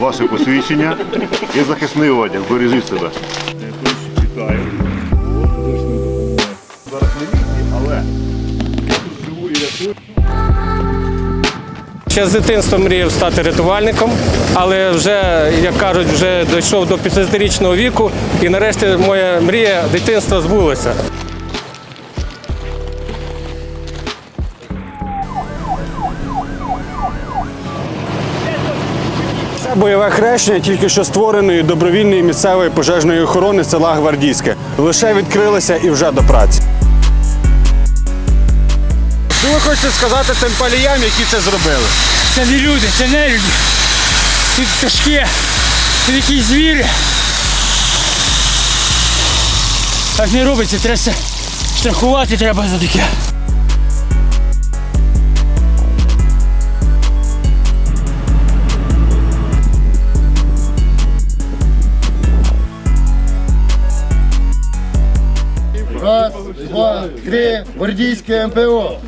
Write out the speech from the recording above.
Ваше посвідчення і захисний одяг. Бережіть себе. Зараз не війні, але я тут живу і рятую. Ще з дитинства мріяв стати рятувальником, але вже, як кажуть, вже дійшов до 50-річного віку, і нарешті моя мрія дитинства збулася. Бойове хрещення тільки що створеної добровільної місцевої пожежної охорони села Гвардійське. Лише відкрилося і вже до праці. Що ви хочете сказати тим паліям, які це зробили? Це не люди, це не люди. Тут пташки, тут якісь звірі. Так не робиться, треба страхувати треба за таке. Раз, два, три, гвардійське МПО.